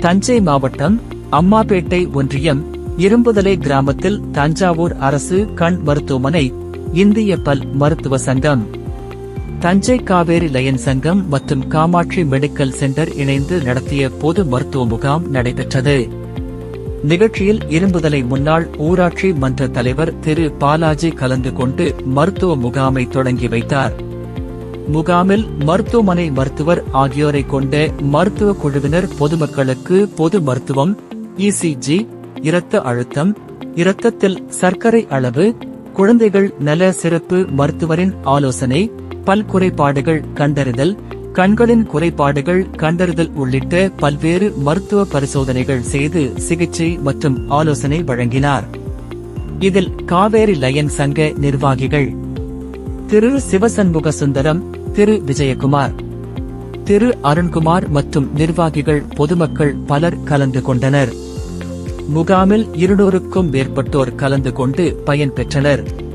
தஞ்சை மாவட்டம் அம்மாபேட்டை ஒன்றியம் இரும்புதலை கிராமத்தில் தஞ்சாவூர் அரசு கண் மருத்துவமனை இந்திய பல் மருத்துவ சங்கம். தஞ்சை காவேரி லயன் சங்கம் மற்றும் காமாட்சி மெடிக்கல் சென்டர் இணைந்து நடத்திய பொது மருத்துவ முகாம் நடைபெற்றது. நிகழ்ச்சியில் இரும்புதலை முன்னாள் ஊராட்சி மன்ற தலைவர் திரு பாலாஜி கலந்து கொண்டு மருத்துவ முகாமை தொடங்கி வைத்தார். முகாமில் மருத்துவமனை மருத்துவர் ஆகியோரை கொண்ட மருத்துவ குழுவினர் பொதுமக்களுக்கு பொது மருத்துவம் இசிஜி இரத்த அழுத்தம் இரத்தத்தில் சர்க்கரை அளவு குழந்தைகள் நல சிறப்பு மருத்துவரின் ஆலோசனை பல் குறைபாடுகள் கண்டறிதல் கண்களின் குறைபாடுகள் கண்டறிதல் உள்ளிட்ட பல்வேறு மருத்துவ பரிசோதனைகள் செய்து சிகிச்சை மற்றும் ஆலோசனை வழங்கினார். இதில் காவேரி லயன் சங்க நிர்வாகிகள் திரு சிவசண்முக சுந்தரம் திரு விஜயகுமார். திரு அருண்குமார் மற்றும் நிர்வாகிகள் பொதுமக்கள் பலர் கலந்து கொண்டனர். முகாமில் இருநூறுக்கும் மேற்பட்டோர் கலந்து கொண்டு பயன்பெற்றனர்